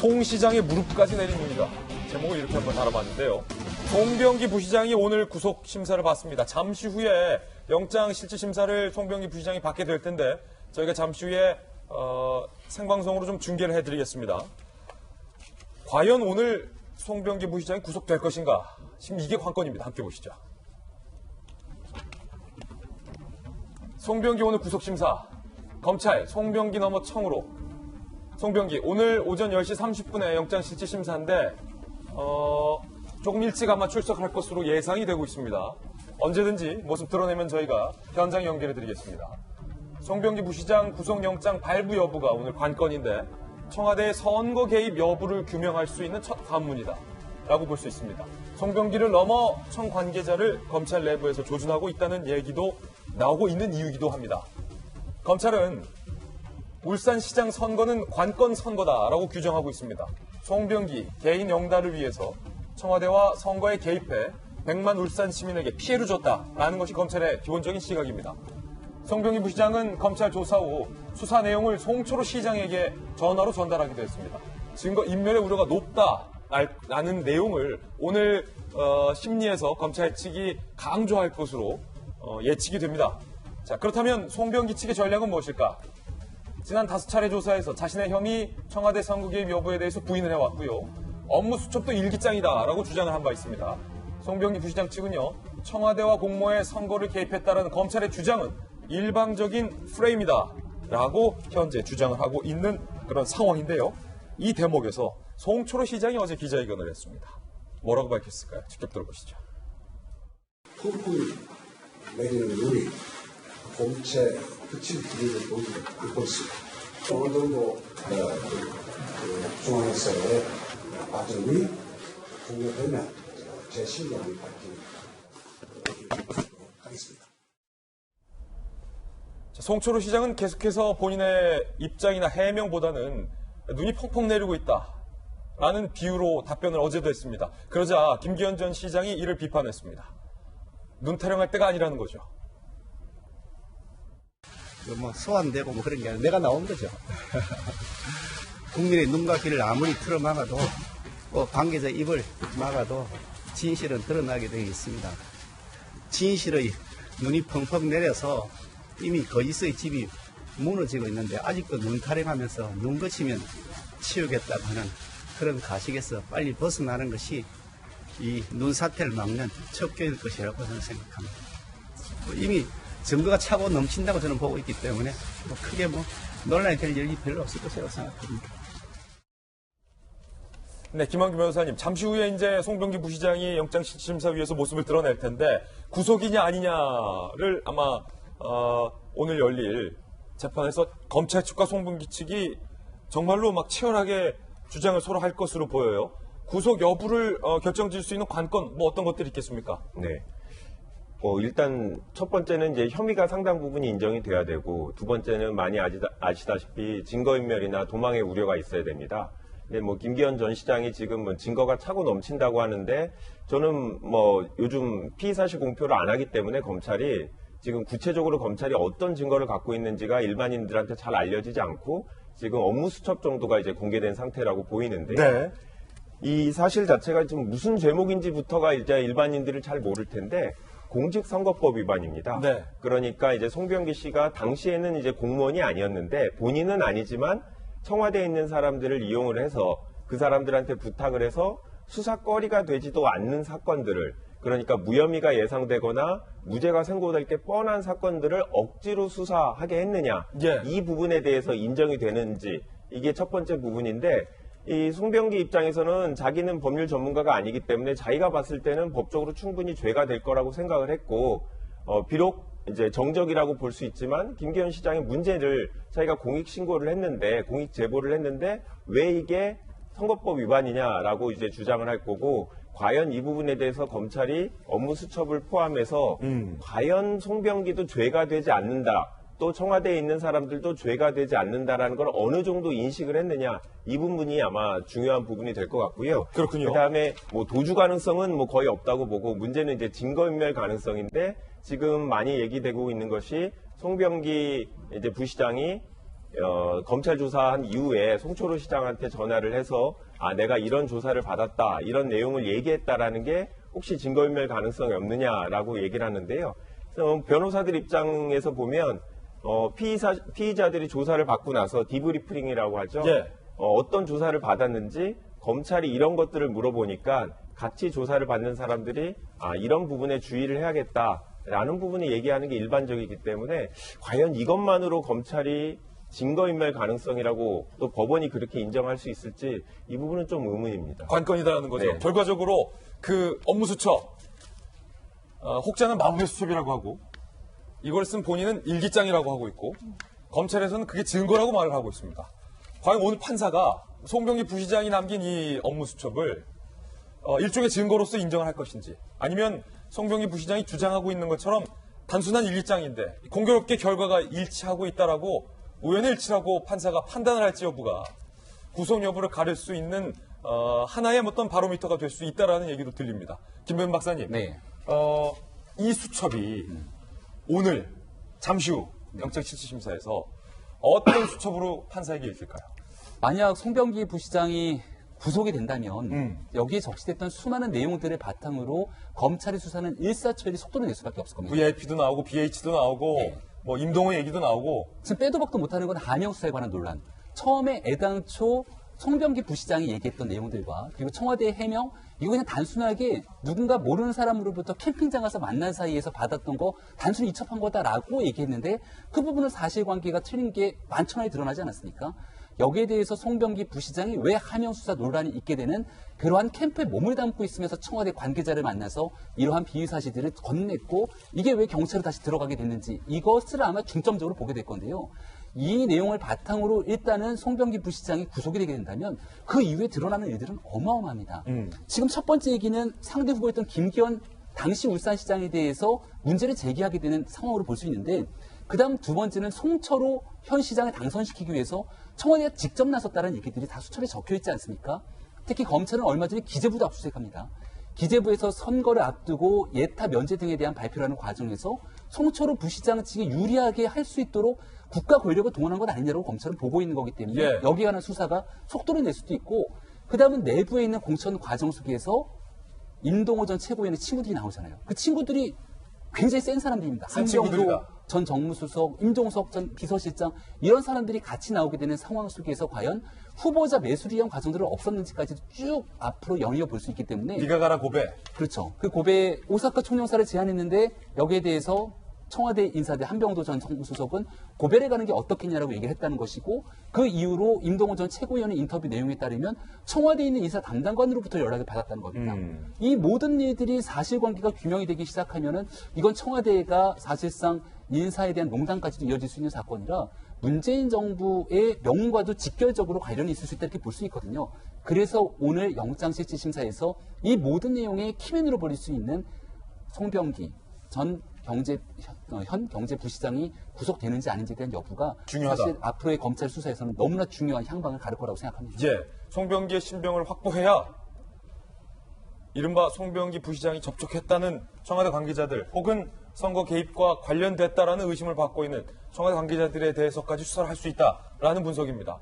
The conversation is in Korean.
송 시장의 무릎까지 눈이다. 제목을 이렇게 한번 달아봤는데요. 송병기 부시장이 오늘 구속 심사를 받습니다. 잠시 후에 영장 실질 심사를 송병기 부시장이 받게 될 텐데 저희가 잠시 후에 어, 생방송으로 좀 중계를 해드리겠습니다. 과연 오늘 송병기 부시장이 구속될 것인가? 지금 이게 관건입니다. 함께 보시죠. 송병기 오늘 구속 심사. 검찰 송병기 넘어 청으로. 송병기 오늘 오전 10시 30분에 영장 실질 심사인데 어, 조금 일찍 아마 출석할 것으로 예상이 되고 있습니다. 언제든지 모습 드러내면 저희가 현장 연결해 드리겠습니다. 송병기 부시장 구속영장 발부 여부가 오늘 관건인데 청와대의 선거 개입 여부를 규명할 수 있는 첫 관문이다. 라고 볼 수 있습니다. 송병기를 넘어 청 관계자를 검찰 내부에서 조준하고 있다는 얘기도 나오고 있는 이유이기도 합니다. 검찰은 울산시장 선거는 관건 선거다라고 규정하고 있습니다. 송병기 개인 영달을 위해서 청와대와 선거에 개입해 100만 울산 시민에게 피해를 줬다라는 것이 검찰의 기본적인 시각입니다. 송병기 부시장은 검찰 조사 후 수사 내용을 송초로 시장에게 전화로 전달하기도 했습니다. 증거 인멸의 우려가 높다라는 내용을 오늘 어, 심리에서 검찰 측이 강조할 것으로 어, 예측이 됩니다. 자 그렇다면 송병기 측의 전략은 무엇일까? 지난 다섯 차례 조사에서 자신의 혐의 청와대 선거 개입 여부에 대해서 부인을 해왔고요. 업무 수첩도 일기장이다라고 주장을 한 바 있습니다. 송병기 부시장 측은요. 청와대와 공모에 선거를 개입했다라는 검찰의 주장은 일방적인 프레임이다라고 현재 주장을 하고 있는 그런 상황인데요. 이 대목에서 송초로 시장이 어제 기자회견을 했습니다. 뭐라고 밝혔을까요? 직접 들어보시죠. 쿵쿵 내리는 눈이 공채 기미를 보이고 있고 있습니다. 정도 어, 그, 그 중앙에서의 과정이 종료되면 제 신념을 밝히도록 하겠습니다. 자, 송초로 시장은 계속해서 본인의 입장이나 해명보다는 눈이 펑펑 내리고 있다. 라는 비유로 답변을 어제도 했습니다. 그러자 김기현 전 시장이 이를 비판했습니다. 눈 타령할 때가 아니라는 거죠. 뭐 소환되고 뭐 그런 게 아니라 내가 나온 거죠. 국민의 눈과 귀를 아무리 틀어 막아도 또 관계자 입을 막아도 진실은 드러나게 되어 있습니다. 진실의 눈이 펑펑 내려서 이미 거짓의 집이 무너지고 있는데 아직도 눈 타령하면서 눈 거치면 치우겠다고 하는 그런 가식에서 빨리 벗어나는 것이 이 눈 사태를 막는 첫 교일 것이라고 저는 생각합니다. 뭐 이미 증거가 차고 넘친다고 저는 보고 있기 때문에 뭐 크게 뭐 논란이 될 일이 별로 없을 것이라고 생각합니다. 네, 김한규 변호사님. 잠시 후에 이제 송병기 부시장이 영장심사위에서 모습을 드러낼 텐데 구속이냐 아니냐를 아마 어, 오늘 열릴 재판에서 검찰 측과 송병기 측이 정말로 막 치열하게 주장을 서로 할 것으로 보여요. 구속 여부를 어, 결정질 수 있는 관건 뭐 어떤 것들이 있겠습니까? 네. 뭐 일단 첫 번째는 이제 혐의가 상당 부분이 인정이 돼야 되고 두 번째는 많이 아시다, 아시다 시피 증거인멸이나 도망의 우려가 있어야 됩니다. 근데 뭐 김기현 전 시장이 지금 뭐 증거가 차고 넘친다고 하는데 저는 뭐 요즘 피의 사실 공표를 안 하기 때문에 검찰이 지금 구체적으로 검찰이 어떤 증거를 갖고 있는지가 일반인들한테 잘 알려지지 않고 지금 업무 수첩 정도가 이제 공개된 상태라고 보이는데 네. 이 사실 자체가 지금 무슨 제목인지부터가 이제 일반인들이 잘 모를 텐데 공직선거법 위반입니다. 네. 그러니까 이제 송병기 씨가 당시에는 이제 공무원이 아니었는데 본인은 아니지만 청와대에 있는 사람들을 이용을 해서 그 사람들한테 부탁을 해서 수사거리가 되지도 않는 사건들을 그러니까 무혐의가 예상되거나 무죄가 선고될 게 뻔한 사건들을 억지로 수사하게 했느냐 예. 이 부분에 대해서 인정이 되는지 이게 첫 번째 부분인데 이 송병기 입장에서는 자기는 법률 전문가가 아니기 때문에 자기가 봤을 때는 법적으로 충분히 죄가 될 거라고 생각을 했고 어, 비록 이제 정적이라고 볼 수 있지만 김기현 시장의 문제를 자기가 공익 신고를 했는데 공익 제보를 했는데 왜 이게 선거법 위반이냐라고 이제 주장을 할 거고 과연 이 부분에 대해서 검찰이 업무 수첩을 포함해서 과연 송병기도 죄가 되지 않는다. 또 청와대에 있는 사람들도 죄가 되지 않는다라는 걸 어느 정도 인식을 했느냐 이 부분이 아마 중요한 부분이 될 것 같고요. 그렇군요. 그다음에 뭐 도주 가능성은 뭐 거의 없다고 보고 문제는 이제 증거인멸 가능성인데 지금 많이 얘기되고 있는 것이 송병기 이제 부시장이 어, 검찰 조사한 이후에 송초로 시장한테 전화를 해서 아 내가 이런 조사를 받았다 이런 내용을 얘기했다라는 게 혹시 증거인멸 가능성이 없느냐라고 얘기를 하는데요. 변호사들 입장에서 보면 어, 피의사, 피의자들이 조사를 받고 나서 디브리핑이라고 하죠. 예. 어, 떤 조사를 받았는지 검찰이 이런 것들을 물어보니까 같이 조사를 받는 사람들이 아, 이런 부분에 주의를 해야겠다 라는 부분을 얘기하는 게 일반적이기 때문에 과연 이것만으로 검찰이 증거인멸 가능성이라고 또 법원이 그렇게 인정할 수 있을지 이 부분은 좀 의문입니다. 관건이다라는 거죠. 네. 결과적으로 그 업무 수첩, 어, 혹자는 마무리 수첩이라고 하고, 이걸 쓴 본인은 일기장이라고 하고 있고, 검찰에서는 그게 증거라고 말을 하고 있습니다. 과연 오늘 판사가 송병기 부시장이 남긴 이 업무 수첩을 어, 일종의 증거로서 인정을 할 것인지, 아니면 송병기 부시장이 주장하고 있는 것처럼 단순한 일기장인데 공교롭게 결과가 일치하고 있다라고 우연의 일치라고 판사가 판단을 할지 여부가 구속 여부를 가릴 수 있는 어, 하나의 어떤 바로미터가 될 수 있다라는 얘기도 들립니다. 김弁박사님, 네. 어, 이 수첩이 오늘 잠시 후 영장 실질 심사에서 어떤 수첩으로 판사에게 읽힐까요? 만약 송병기 부시장이 구속이 된다면 음. 여기에 적시됐던 수많은 내용들을 바탕으로 검찰의 수사는 일사천리 속도를 낼 수밖에 없을 겁니다. VIP도 나오고 BH도 나오고 네. 뭐 임동호 얘기도 나오고 지금 빼도 박도 못하는 건 하명 수사에 관한 논란. 처음에 애당초 송병기 부시장이 얘기했던 내용들과 그리고 청와대의 해명 이거 그냥 단순하게 누군가 모르는 사람으로부터 캠핑장 가서 만난 사이에서 받았던 거 단순히 이첩한 거다라고 얘기했는데 그 부분은 사실관계가 틀린 게 만천하에 드러나지 않았습니까? 여기에 대해서 송병기 부시장이 왜 하명 수사 논란이 있게 되는 그러한 캠프에 몸을 담고 있으면서 청와대 관계자를 만나서 이러한 비위 사실들을 건넸고 이게 왜 경찰로 다시 들어가게 됐는지 이것을 아마 중점적으로 보게 될 건데요. 이 내용을 바탕으로 일단은 송병기 부시장이 구속이 되게 된다면 그 이후에 드러나는 일들은 어마어마합니다. 지금 첫 번째 얘기는 상대 후보였던 김기현 당시 울산시장에 대해서 문제를 제기하게 되는 상황으로 볼 수 있는데 그 다음 두 번째는 송철호 현 시장을 당선시키기 위해서 청와대가 직접 나섰다는 얘기들이 다 수첩에 적혀 있지 않습니까? 특히 검찰은 얼마 전에 기재부도 압수수색합니다. 기재부에서 선거를 앞두고 예타 면제 등에 대한 발표를 하는 과정에서 송철호 부시장 측이 유리하게 할 수 있도록 국가 권력을 동원한 것 아니냐고 검찰은 보고 있는 거기 때문에 예. 여기에 관한 수사가 속도를 낼 수도 있고 그다음은 내부에 있는 공천 과정 속에서 임동호 전 최고위원의 친구들이 나오잖아요. 그 친구들이 굉장히 센 사람들입니다. 센 한병도 친구들이다. 전 정무수석, 임종석 전 비서실장 이런 사람들이 같이 나오게 되는 상황 속에서 과연 후보자 매수를 위한 과정들은 없었는지까지 쭉 앞으로 연이어 볼 수 있기 때문에 네가 가라 고배. 그렇죠. 그 고베 오사카 총영사를 제안했는데 여기에 대해서 청와대 인사대 한병도 전 정무수석은 고베를 가는 게 어떻겠냐라고 얘기를 했다는 것이고 그 이후로 임동원 전 최고위원의 인터뷰 내용에 따르면 청와대에 있는 인사 담당관으로부터 연락을 받았다는 겁니다. 음. 이 모든 일들이 사실관계가 규명이 되기 시작하면은 이건 청와대가 사실상 인사에 대한 농단까지도 이어질 수 있는 사건이라 문재인 정부의 명운과도 직결적으로 관련이 있을 수 있다 이렇게 볼 수 있거든요. 그래서 오늘 영장실질심사에서 이 모든 내용의 키맨으로 벌릴 수 있는 송병기 전 경제 현- 현 경제부시장이 구속되는지 아닌지에 대한 여부가 중요하다. 사실 앞으로의 검찰 수사에서는 너무나 중요한 향방을 가를 거라고 생각합니다. 예, 송병기의 신병을 확보해야 이른바 송병기 부시장이 접촉했다는 청와대 관계자들 혹은 선거 개입과 관련됐다라는 의심을 받고 있는 청와대 관계자들에 대해서까지 수사를 할 수 있다라는 분석입니다.